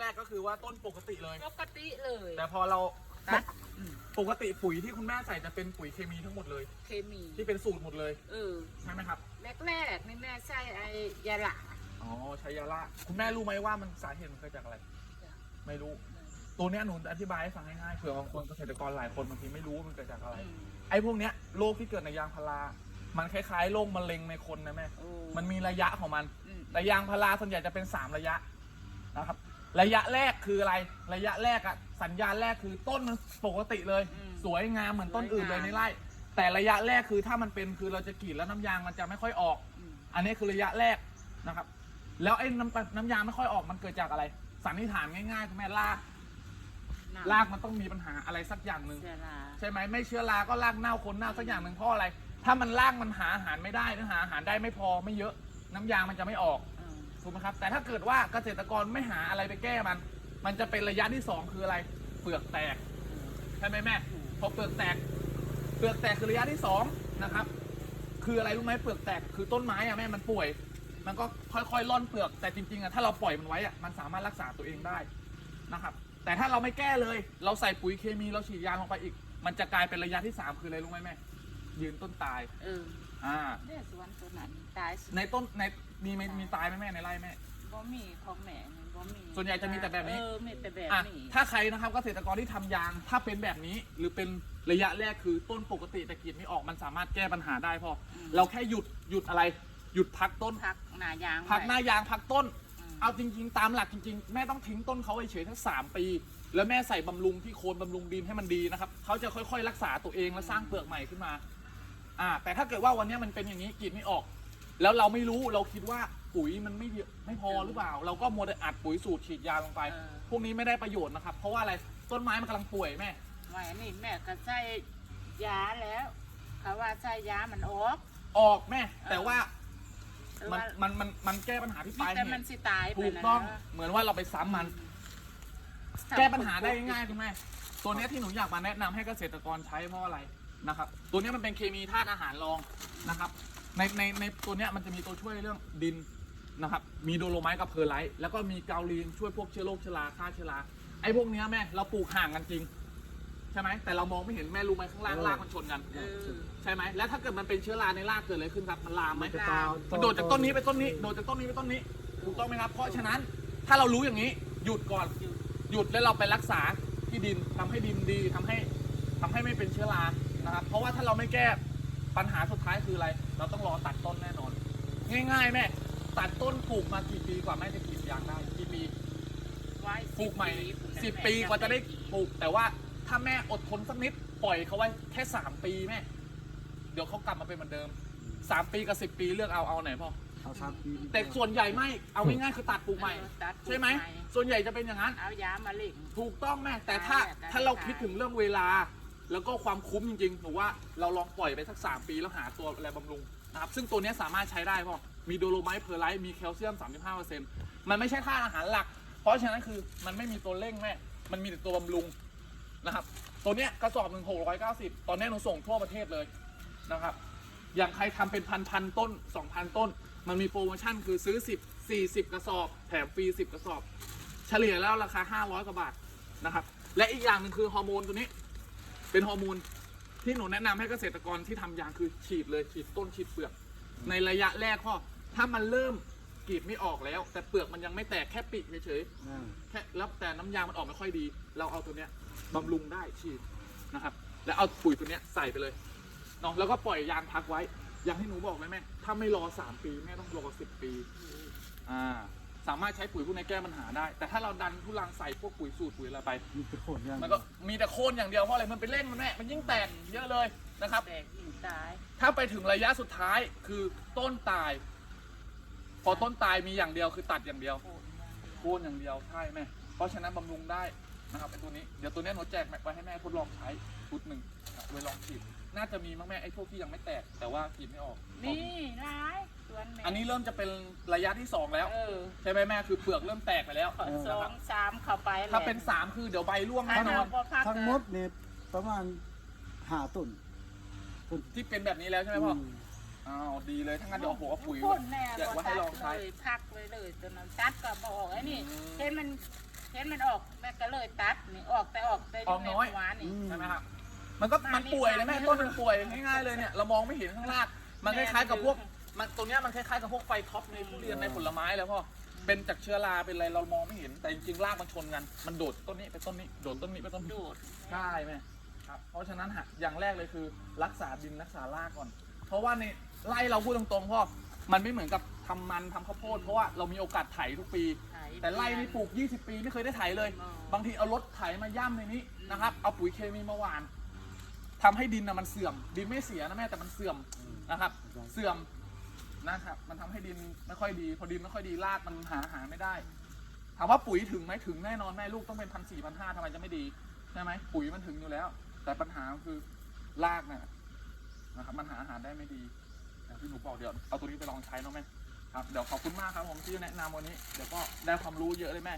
แรก ๆก็คือว่าต้นปกติเลย ปกติเลยแต่พอเราตัดอืมปกติปุ๋ยที่คุณแม่ใส่จะเป็นปุ๋ยเคมีทั้งหมดเลย เคมีที่เป็นสูตรหมดเลยเออใช่ไหมครับแรกๆนี่แม่ใส่ไอ้ยาละ อ๋อใช้ยาล่าคุณแม่รู้ไหมว่ามันสาเหตุมันเกิดจากอะไร จ้ะ ไม่รู้ ตัวเนี้ยหนูอธิบายให้ฟังง่ายๆเผื่อบางคนเกษตรกรหลายคนบางทีไม่รู้ว่ามันเกิดจากอะไร อืมไอ้พวกเนี้ยโรคที่เกิดในยางพารา มันคล้ายๆโรคมะเร็งในคนนะแม่ โอ้มันมีระยะของมัน อืมแต่ยางพาราส่วนใหญ่จะเป็น 3 ระยะนะครับ ระยะแรกคืออะไร ระยะแรกอะสัญญาณแรกคือต้นมันปกติเลย อืมสวยงามเหมือนต้นอื่นเลยสวยงาม ในไร่ แต่ระยะแรกคือถ้ามันเป็นคือเราจะกรีดแล้วน้ำยางมันจะไม่ค่อยออก อืมอันนี้คือระยะแรกนะครับ แล้วไอ้น้ำน้ำยางไม่ค่อยออกมันเกิดจากอะไร สันนิษฐานง่ายๆคุณแม่รากน้ำรากมันต้องมีปัญหาอะไรสักอย่างหนึ่ง เสียราใช่ไหมไม่เชื้อราก็รากเน่าคนเน่าสักอย่างหนึ่งเพราะอะไร ถ้ามันรากมันหาอาหารไม่ได้หรือหาอาหารได้ไม่พอไม่เยอะ น้ำยางมันจะไม่ออกอถูกไหมครับ แต่ถ้าเกิดว่าเกษตรกรไม่หาอะไรไปแก้มัน มันจะเป็นระยะที่สองคืออะไร เปลือกแตก ใช่ไหมแม่ พอเปลือกแตก เปลือกแตกคือระยะที่สองนะครับ คืออะไรรู้ไหมเปลือกแตกคือต้นไม้อะแม่มันป่วย มันก็ค่อยๆร่อนเปลือก แต่จริงๆอะถ้าเราปล่อยมันไว้อะมันสามารถรักษาตัวเองได้นะครับ แต่ถ้าเราไม่แก้เลย เราใส่ปุ๋ยเคมีเราฉีดยาลงไปอีก มันจะกลายเป็นระยะที่สามคืออะไรรู้ไหมแม่ ยืนต้นตาย เอออ่า เนี่ยสวนตัวนั้นตายในต้นในมีมีมีตายไหมแม่ในไร่แม่ บ่มีของแม่นี่บ่มีส่วนใหญ่จะมีแต่แบบนี้ เออมีแต่แบบอะนี้ถ้าใครนะครับเกษตรกรที่ทำยางถ้าเป็นแบบนี้ หรือเป็นระยะแรกคือต้นปกติแต่กรีดไม่ออกมันสามารถแก้ปัญหาได้พออเราแค่หยุดหยุดอะไร หยุดพักต้น พักหนายางพักหน้ายางพักต้นมเอาจริง ๆ ตามหลักจริง ๆ แม่ต้องทิ้งต้นเขาไว้เฉยๆทั้งสามปี แล้วแม่ใส่บำรุงที่โคนบำรุงดินให้มันดีนะครับเขาจะค่อยๆ รักษาตัวเองและสร้างเปลือกใหม่ขึ้นมา อ่า แต่ถ้าเกิดว่าวันนี้มันเป็นอย่างนี้กรีดไม่ออก แล้วเราไม่รู้เราคิดว่าปุ๋ยมันไม่เยอะไม่พอหรือเปล่า เราก็มัวแต่อัดปุ๋ยสูตรฉีดยาลงไป เออ พวกนี้ไม่ได้ประโยชน์นะครับ เพราะว่าอะไรต้นไม้มันกำลังป่วยแม่ ไว้นี่แม่ก็ใส่ยาแล้วเขาว่าใส่ยามันออกออกแม่ แต่ว่าแต่มันว่ามันมันมันแก้ปัญหาที่ปลายเหแต่มันตุสิตายไปถูกนะต้องนะเหมือนว่าเราไปซ้ำมัน แก้ปัญหาได้ง่ายๆคุณแม่ตัวเนี้ยที่หนูอยากมาแนะนำให้เกษตรกรใช้เพราะอะไร นะครับ ตัวเนี้ยมันเป็นเคมีธาตุอาหารรองนะครับ ในในในตัวเนี้ยมันจะมีตัวช่วยเรื่องดินนะครับ มีโดโลไมต์กับเพอร์ไลท์แล้วก็มีกาลีนช่วยพวกเชื้อโรคเชื้อราฆ่าเชื้อราไอ้พวกเนี้ยแม่เราปลูกห่างกันจริงใช่ไหมแต่เรามองไม่เห็นแม่รู้ไหมข้างล่างรากมันชนกันเออใช่ไหมแล้วถ้าเกิดมันเป็นเชื้อราในรากเกิดอะไรขึ้นครับมันลามไหมมันจะตายมันโดดจากต้นนี้ไปต้นนี้โดดจากต้นนี้ไปต้นนี้ถูกต้องไหมครับ เพราะฉะนั้นถ้าเรารู้อย่างนี้หยุดก่อนหยุดหยุดแล้วเราไปรักษาที่ดินทำให้ดินดีทำให้ทำให้ไม่เป็นเชื้อรา นะครับ เพราะว่าถ้าเราไม่แก้ปัญหาสุดท้ายคืออะไร เราต้องรอตัดต้นแน่นอน ง่ายๆแม่ตัดต้นปลูกมากี่ปีกว่าแม่จะกรีดยางได้กี่ปีไว้ปลูกใหม่ปลูสิบแม่ปีกว่าจะได้ปลูก แต่ว่าถ้าแม่อดทนสักนิดปล่อยเขาไว้แค่สามปีแม่ เดี๋ยวเขากลับมาเป็นเหมือนเดิมสามปีกับสิบปีเลือกเอาเอาไหนพ่อเอาสามปีดีกว่าแต่ส่วนใหญ่ไม่เอาง่ายๆคือตัดปลูกใหม่เออตัดปลูกใช่ไหมใหม่ส่วนใหญ่จะเป็นอย่างนั้นเอายามาเล่งถูกต้องแม่แต่ถ้าใช่ถ้าเราใช่คิดถึงเรื่องเวลา แล้วก็ความคุ้มจริงๆหนูว่าเราลองปล่อยไปสัก 3 ปีแล้วหาตัวอะไรบำรุงนะครับซึ่งตัวเนี้ยสามารถใช้ได้พ่อมีโดโลไมต์เพอร์ไลท์มีแคลเซียม 35%มันไม่ใช่ค่าอาหารหลัก เพราะฉะนั้นคือมันไม่มีตัวเร่งแม่มันมีแต่ตัวบำรุงนะครับตัวเนี้ยกระสอบหนึ่งหกร้อยเก้าสิบตอนนี้หนูส่งทั่วประเทศเลยนะครับ อย่างใครทำเป็นพันพันต้น2,000ต้น มันมีโปรโมชั่นคือซื้อ10 40กระสอบ แถมฟรี10กระสอบ เฉลี่ยแล้วราคา500กว่าบาทนะครับ และอีกอย่างหนึ่งคือฮอร์โมนตัวนี้ เป็นฮอร์โมนที่หนูแนะนำให้เกษตรกรที่ทำยางคือฉีดเลยฉีดต้นฉีดเปลือก ในระยะแรกพ่อถ้ามันเริ่มกรีดไม่ออกแล้ว แต่เปลือกมันยังไม่แตกแค่ปีกเฉยๆอ่าแค่แล้วแต่น้ำยางมันออกไม่ค่อยดี เราเอาตัวเนี้ยบำรุงได้ฉีดนะครับ แล้วเอาปุ๋ยตัวเนี้ยใส่ไปเลยเนาะแล้วก็ปล่อยยางพักไว้ อย่างที่หนูบอกเลยแม่ถ้าไม่รอ3ปีแม่ต้องรอ10ปี อ่า สามารถใช้ปุ๋ยพวกนี้แก้ปัญหาได้ แต่ถ้าเราดันทุลังใส่พวกปุ๋ยสูตรปุ๋ยอะไรไป มีแต่โคนอย่างมันก็มีแต่โค่นอย่างเดียวเพราะอะไรมันไปเร่งมันแม่มันยิ่งแตกเยอะเลยนะครับ แตกยิ่งตายถ้าไปถึงระยะสุดท้ายคือต้นตาย พอต้นตายมีอย่างเดียวคือตัดอย่างเดียวโคนยางโค่นอย่างเดียวใช่แม่เพราะฉะนั้นบำรุงได้นะครับไอ้ตัวนี้เดี๋ยวตัวเนี้ยหนูแจกไว้ให้แม่ทดลองใช้ชุดหนึ่งนะครับไว้ลองฉีด น่าจะมีมั้งแม่ไอ้พวกที่ยังไม่แตก แต่ว่ากรีดไม่ออก นี่ร้ายสวนแม่อันนี้เริ่มจะเป็นระยะที่สองแล้ว เออใช่ไหมแม่คือเปลือกเริ่มแตกไปแล้วขอสองสามเข้าไปแหละถ้าเป็นสามคือเดี๋ยวใบร่วงถ้าแน่นเราอนบ่พักทั้งหมดเนี่ยประมาณห้าต้นต้นที่เป็นแบบนี้แล้วใช่ไหมพ่อมอ้าวดีเลยถ้างั้นเดี๋ยวผมเอาปุ๋ยพ่นแน่เดี๋ยวบ่ว่าให้ตัดลองใช้เลยพักไว้เลยตอนนั้นตัดก็บออกไอ้นี่อืมเห็นมันเห็นมันออกแม่ก็เลยตัดนี่ออกแต่ออกแต่ออกน้อยหวานนี่ใช่ไหมครับ มันก็มันป่วยเลยแม่ต้นมันป่วยง่ายๆเลยเนี่ยเรามองไม่เห็นข้างล่างมันคล้ายๆกับพวกมันตรงเนี้ยมันคล้ายๆกับพวกไฟท็อปในทุเรียนในผลไม้แล้วพ่อเป็นจากเชื้อราเป็นอะไรเรามองไม่เห็นแต่จริงๆรากมันชนกัน มันโดดต้นนี้ไปต้นนี้โดดต้นนี้ไปต้นนี้ดูดใช่ไหมครับเพราะฉะนั้นฮะอย่างแรกเลยคือรักษาดินรักษารากก่อน เพราะว่าในไร่เราพูดตรงๆพ่อมันไม่เหมือนกับทำมันทำข้าวโพดเพราะว่าเรามีโอกาสไถทุกปีไถแต่ไร่นี่ปลูก 20 ปีไม่เคยได้ไถเลยอ๋อบางทีเอารถไถมาย่ำในนี้นะครับเอาปุ๋ยเคมีมาหว่าน ทำให้ดินนะมันเสื่อม ดินไม่เสียนะแม่แต่มันเสื่อมนะครับ เสื่อมนะครับ มันทำให้ดินไม่ค่อยดี พอดินไม่ค่อยดีรากมันหาอาหารไม่ได้ ถามว่าปุ๋ยถึงไหมถึงแน่นอนแม่ลูกต้องเป็นพันสี่พันห้าทำไมจะไม่ดีใช่ไหมปุ๋ยมันถึงอยู่แล้ว แต่ปัญหาคือรากน่ะนะครับมันหาอาหารได้ไม่ดีอย่างที่หนูบอกเดี๋ยวเอาตัวนี้ไปลองใช้เนาะแม่ครับเดี๋ยวขอบคุณมากครับผมที่แนะนำวันนี้เดี๋ยวก็ได้ความรู้เยอะเลยแม่